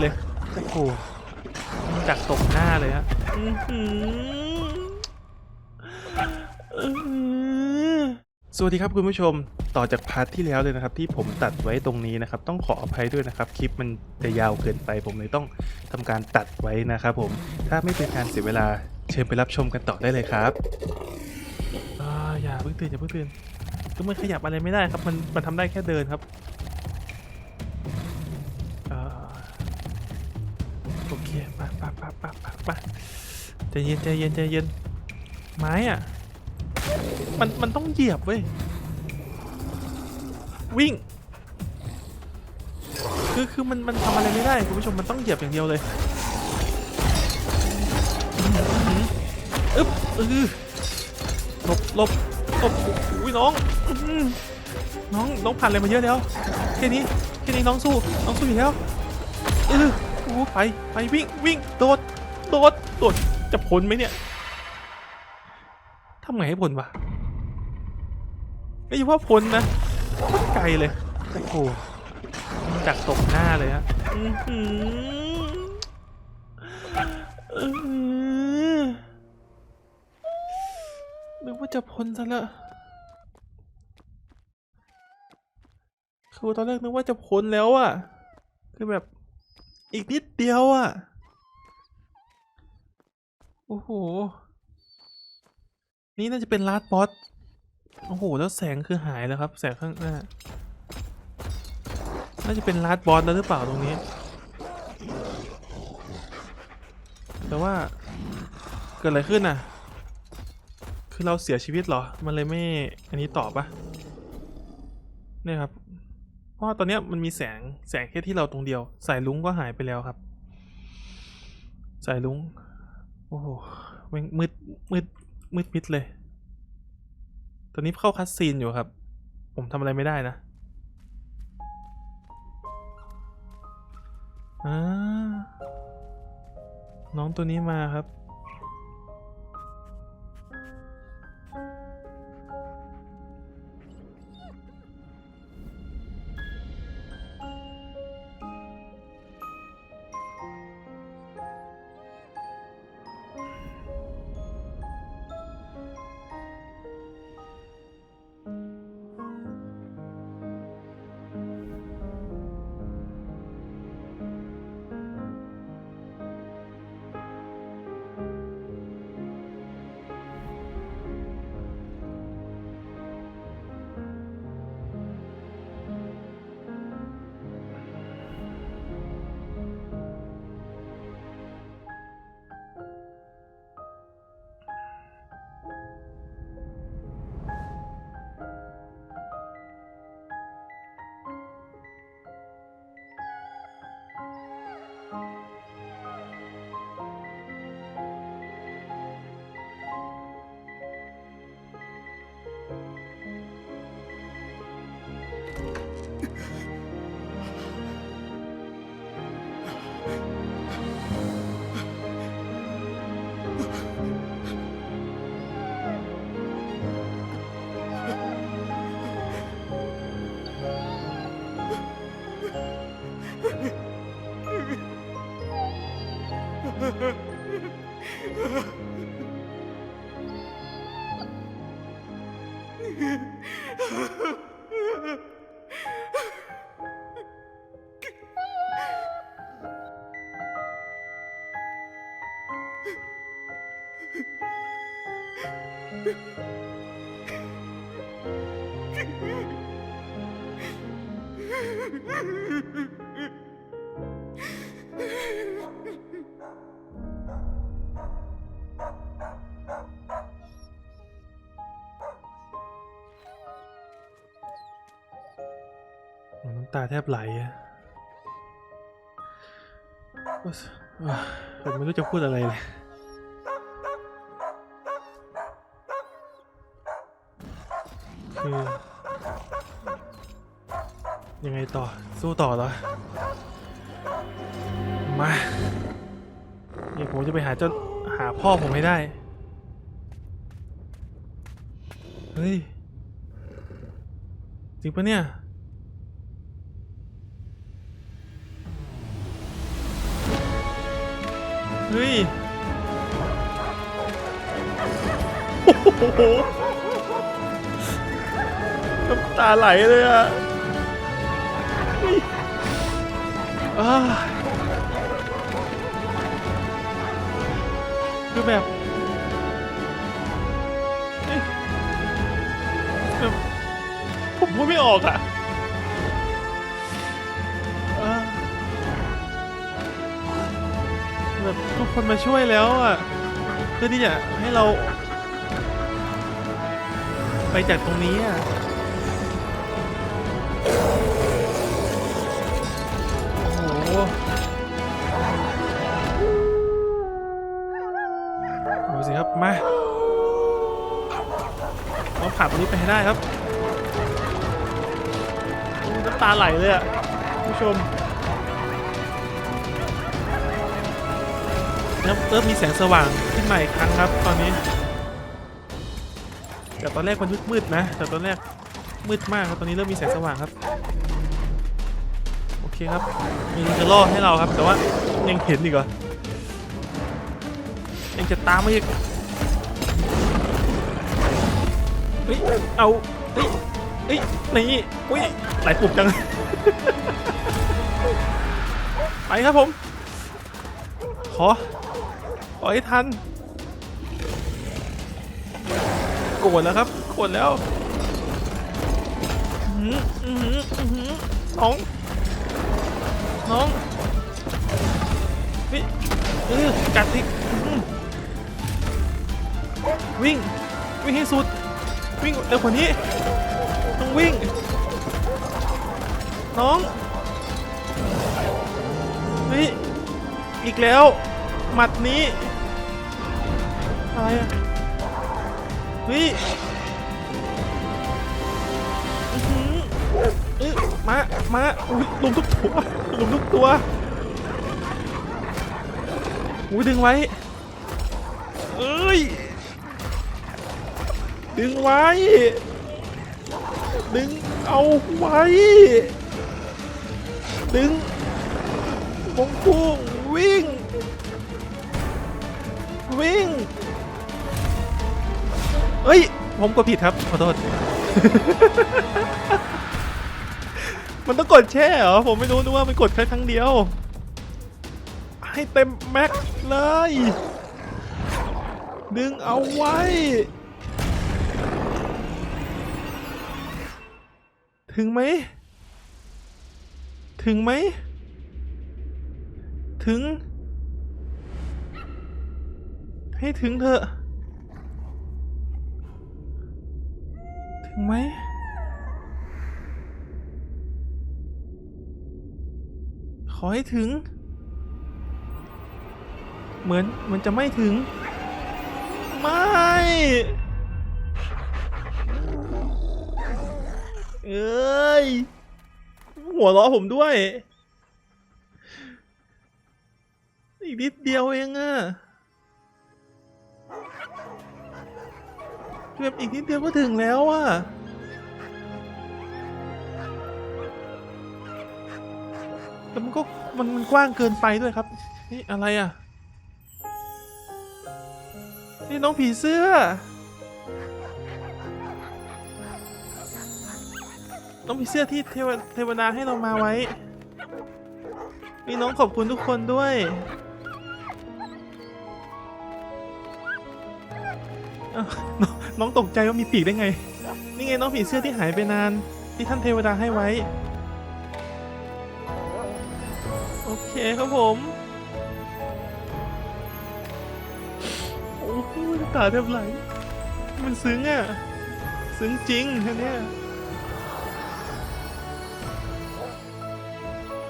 เลย โอ้โหดักตกหน้าเลยฮะอื้อหืออื้อหือสวัสดีครับคุณผู้ชมต่อจากพาร์ทที่แล้วเลยนะครับ ที่ผมตัดไว้ตรงนี้นะครับ ต้องขออภัยด้วยนะครับ คลิปมันจะยาวเกินไป ผมเลยต้องทำการตัดไว้นะครับผมถ้าไม่เป็นการเสียเวลาเชิญไปรับชมกันต่อได้เลยครับอ่าอย่าเพิ่งตื่นอย่าเพิ่งตื่นคือมันขยับอะไรไม่ได้ครับ มันมันทำได้แค่เดินครับ เคไปไปไปไปไปไปใจเย็นใจเย็นใจเย็นไม้อะ มันมันต้องเหยียบเว้ย วิ่ง คือคือมันมันทำอะไรไม่ได้คุณผู้ชมมันต้องเหยียบอย่างเดียวเลยอึ๊บอือหลบหลบหลบอุ้ยน้องน้องน้องผ่านอะไรมาเยอะแล้วแค่นี้แค่นี้น้องสู้น้องสู้อยู่แล้วเออ อ้ไปไปวิ่งวิ่งโดดโดดโดดจะพ้นไหมเนี่ยทำไงให้พ้นวะไม่ใช่ว่าพ้นนะโคตรไกลเลยโอ้โหดักตกหน้าเลยฮะนึกว่าจะพ้นซะและคือตอนแรกนึกว่าจะพ้นแล้วอะคือแบบ อีกนิดเดียวอะโอ้โห นี่น่าจะเป็นลาดบอส โอ้โห แล้วแสงคือหายแล้วครับ แสงข้างหน้า น่าจะเป็นลาดบอสแล้วหรือเปล่าตรงนี้ แต่ว่าเกิดอะไรขึ้นน่ะ คือเราเสียชีวิตเหรอ มันเลยไม่ อันนี้ตอบปะเนี่ยครับ ราะว่าตอนนี้มันมีแสงแสงแค่ที่เราตรงเดียว สายลุงก็หายไปแล้วครับ สายลุงโอ้โหม่งมืดมืดมืดมิดเลย ตอนนี้เข้าคัสซีนอยู่ครับ ผมทำอะไรไม่ได้นะอ่าน้องตัวนี้มาครับ น้ำตาแทบไหลอะอะผมไม่รู้จะพูดอะไรเลย คือยังไงต่อ สู้ต่อเหรอ มาเดี๋ยวผมจะไปหาเจ้าหาพ่อผมให้ได้ เฮ้ย จริงปะเนี่ย เฮ้ย โอ้โห ตาไหลเลยอะอ้าคือแบบแบบผมพูดไม่ออกอะอ่าแบบทุกคนมาช่วยแล้วอะเพื่อที่จะให้เรา ไปจากตรงนี้อะ ดูสิครับ มาเราผ่านตรงนี้ไปให้ได้ครับน้ำตาไหลเลยอะคุณผู้ชมแล้วเริ่มมีแสงสว่างขึ้นมาอีกครั้งครับ ตอนนี้จากตอนแรกมันมืดๆนะจากตอนแรกมืดมากครับตอนนี้เริ่มมีแสงสว่างครับ เคครับ มีลิงจะล่อให้เราครับ แต่ว่ายังเห็นอีกเหรอ ยังจะตามมาอีกเฮ้ย เอาเฮ้ยเฮ้ยนี่อุ้ยหลายปุ่มจัง ไปครับผม ขอ ขอให้ทันโกรธแล้วครับโกรธแล้วน้อง น้องนี่เออกัดอีกวิ่ง วิ่งให้สุด วิ่งเร็วกว่านี้ ต้องวิ่ง น้องเฮ้ยอีกแล้ว หมัดนี้ อะไรอะเฮ้ย เอ้ยมามาอุ้ยลุมทุกตัวลุมทุกตัวอุ้ยดึงไว้เอ้ยดึงไว้ ดึงเอาไว้ ดึงมงกุ้งวิ่ง วิ่งเอ้ย ผมกดผิดครับ ขอโทษ มันต้องกดแช่เหรอ ผมไม่รู้นึกว่ามันกดแค่ครั้งเดียว ให้เต็มแม็กซ์เลย ดึงเอาไว้ ถึงไหม ถึงไหม ถึง ให้ถึงเถอะ ถึงไหม อให้ถึง เหมือนเหมือนจะไม่ถึง ไม่ เอ้ย หัวเราะผมด้วย อีกนิดเดียวเองอะแบบอีกนิดเดียวก็ถึงแล้วอะ มันก็มันกว้างเกินไปด้วยครับ นี่อะไรอะ นี่น้องผีเสื้อ น้องผีเสื้อที่เทวเทวดาให้เรามาไว้มีน้องขอบคุณทุกคนด้วยน้องน้องตกใจว่ามีปีกได้ไง นี่ไงน้องผีเสื้อที่หายไปนาน ที่ท่านเทวดาให้ไว้ เคครับผมโอ้โหน้ำตาแทบไหล มันซึ้งอะ ซึ้งจริงอันเนี้ย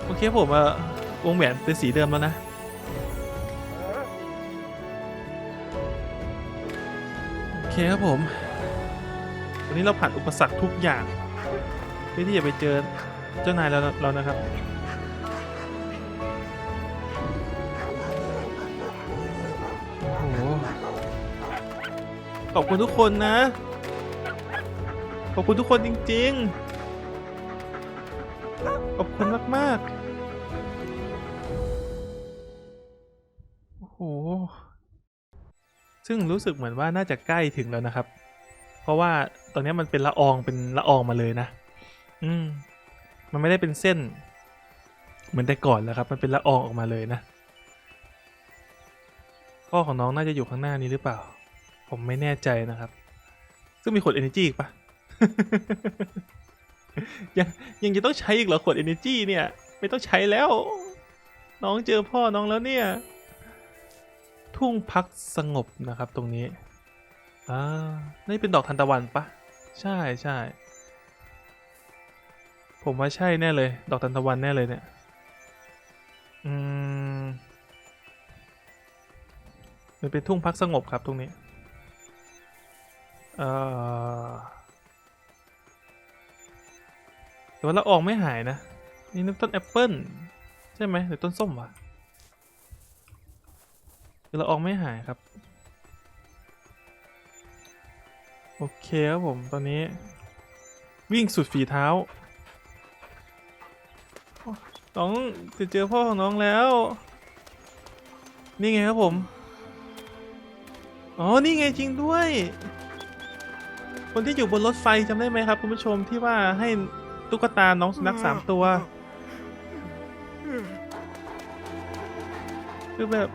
โอเคผมอะวงแหวนเป็นสีเดิมแล้วนะโอเคครับผมวันนี้เราผ่านอุปสรรคทุกอย่างเพื่อที่จะไปเจอเจ้านายแล้วเรานะครับ ขอบคุณทุกคนนะ ขอบคุณทุกคนจริง ๆ ขอบคุณมาก ๆ โอ้โห ซึ่งรู้สึกเหมือนว่าน่าจะใกล้ถึงแล้วนะครับ เพราะว่าตอนนี้มันเป็นละอองเป็นละอองมาเลยนะ อืม มันไม่ได้เป็นเส้น เหมือนแต่ก่อนแล้วครับ มันเป็นละอองออกมาเลยนะพ่อของน้องน่าจะอยู่ข้างหน้านี้หรือเปล่า ผมไม่แน่ใจนะครับ ซึ่งมีขวด energy อีกปะยังยังจะต้องใช้อีกเหรอขวด energy เนี่ย ไม่ต้องใช้แล้ว น้องเจอพ่อน้องแล้วเนี่ย ทุ่งพักสงบนะครับตรงนี้อ่านี่เป็นดอกทานตะวันปะใช่ใช่ผมว่าใช่แน่เลย ดอกทานตะวันแน่เลยเนี่ยอืมมันเป็นทุ่งพักสงบครับตรงนี้ เอ่อแต่ว่าละอองไม่หายนะ นี่น้ำต้นแอปเปิ้ลใช่ไหมหรือต้นส้มวะคือละอองไม่หายครับ โอเคครับผมตอนนี้ วิ่งสุดฝีเท้าน้องจะเจอพ่อของน้องแล้ว นี่ไงครับผม อ๋อ นี่ไงจริงด้วย คนที่อยู่บนรถไฟจำได้ไหมครับ คุณผู้ชมที่ว่าให้ตุ๊กตาน้องสุนัขสามตัวคือแบบ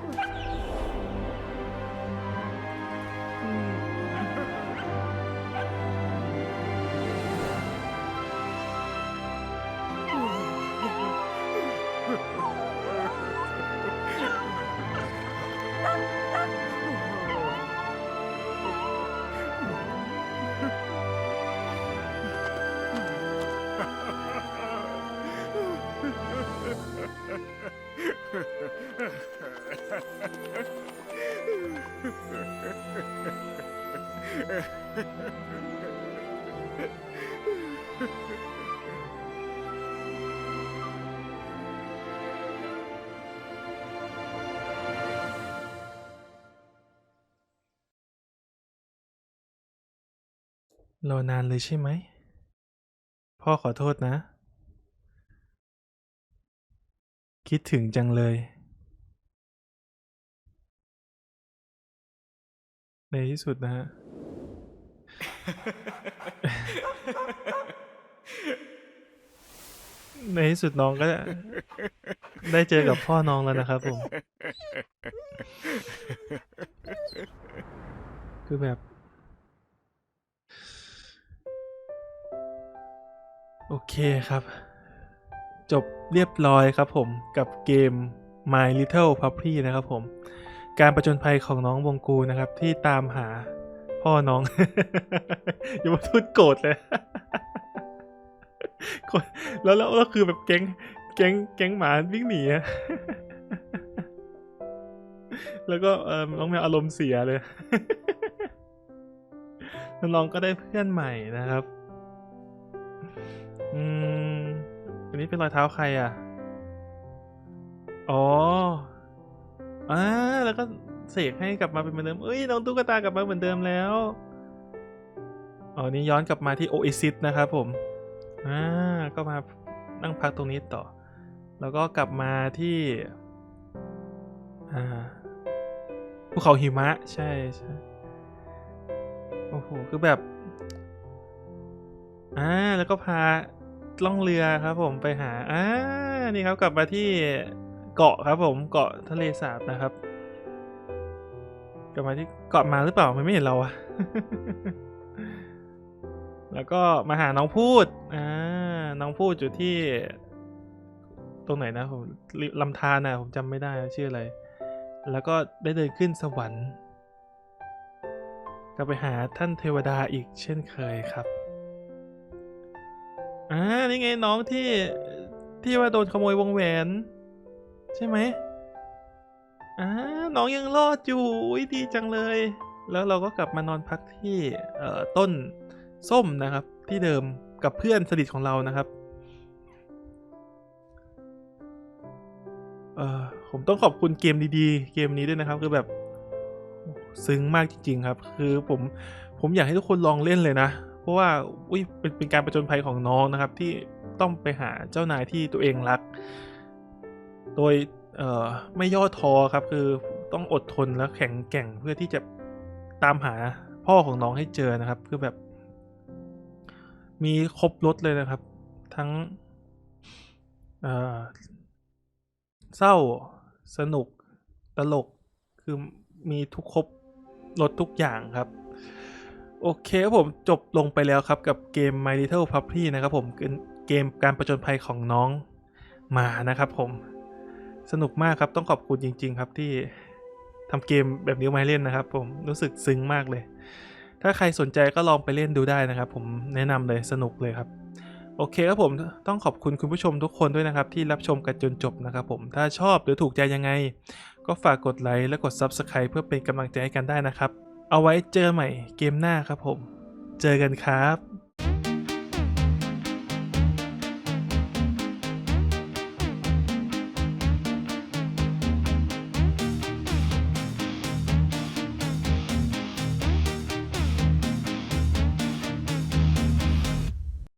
รอนานเลยใช่ไหม พ่อขอโทษนะ คิดถึงจังเลย ในที่สุดนะฮะ ในที่สุดน้องก็ได้เจอกับพ่อน้องแล้วนะครับผม คือแบบ โอเคครับ จบเรียบร้อยครับผมกับเกม My Little Puppy นะครับผม การประจนภัยของน้องวงกูนะครับที่ตามหา พ่อน้อง อย่ามาพูดโกรธเลยโกรธแล้วแล้วแล้วคือแบบแก๊งแก๊งแก๊งหมาวิ่งหนีอะแล้วก็เออน้องแมวอารมณ์เสียเลยน้องก็ได้เพื่อนใหม่นะครับ อืม อันนี้เป็นรอยเท้าใครอะ อ๋ออ่าแล้วก็ เสกให้กลับมาเป็นเหมือนเดิมเอ้ยน้องตุ๊กตากลับมาเหมือนเดิมแล้วอ๋อนี่ย้อนกลับมาที่โอเอซิสนะครับผมอ่าก็มานั่งพักตรงนี้ต่อ แล้วก็กลับมาที่อ่าภูเขาหิมะใช่ใช่โอ้โหคือแบบอ่าแล้วก็พาล่องเรือครับผมไปหาอ่านี่ครับกลับมาที่เกาะครับผมเกาะทะเลสาบนะครับ กลับมาที่เกาะมาหรือเปล่ามันไม่เห็นเราอะแล้วก็มาหาน้องพูด อ่า น้องพูดอยู่ที่ ตรงไหนนะผมลำธารนะผมจำไม่ได้ชื่ออะไร แล้วก็ได้เดินขึ้นสวรรค์กลับไปหาท่านเทวดาอีกเช่นเคยครับ อ่า นี่ไงน้องที่ที่ว่าโดนขโมยวงแหวน ใช่ไหม อ่าน้องยังรอดอยู่อุ๊ยดีจังเลย แล้วเราก็กลับมานอนพักที่เอ่อต้นส้มนะครับ ที่เดิมกับเพื่อนสนิทของเรานะครับเออผมต้องขอบคุณเกมดีๆ เกมนี้ด้วยนะครับคือแบบซึ้งมากจริง ๆ ครับ คือผมผมอยากให้ทุกคนลองเล่นเลยนะ เพราะว่าอุ้ยเป็นเป็นการประจนภัยของน้องนะครับ ที่ต้องไปหาเจ้านายที่ตัวเองรัก โดย เอ่อไม่ย่อท้อครับ คือต้องอดทนและแข็งแกร่งเพื่อที่จะตามหาพ่อของน้องให้เจอนะครับ คือแบบ มีครบรถเลยนะครับ ทั้งเอ่อเศร้าสนุกตลกคือมีทุกครบรถทุกอย่างครับโอเคครับผมจบลงไปแล้วครับกับเกม My Little Puppy นะครับผมเกมการประจนภัยของน้องหมานะครับผม สนุกมากครับต้องขอบคุณจริง ๆ ครับที่ทำเกมแบบนี้มาให้เล่นนะครับ ผมรู้สึกซึ้งมากเลย ถ้าใครสนใจก็ลองไปเล่นดูได้นะครับ ผมแนะนำเลยสนุกเลยครับโอเคครับผมต้องขอบคุณคุณผู้ชมทุกคนด้วยนะครับ ที่รับชมกันจนจบนะครับผมถ้าชอบหรือถูกใจยังไง ก็ฝากกดไลค์และกด Subscribe เพื่อเป็นกำลังใจให้กันได้นะครับ เอาไว้เจอใหม่เกมหน้าครับผม เจอกันครับ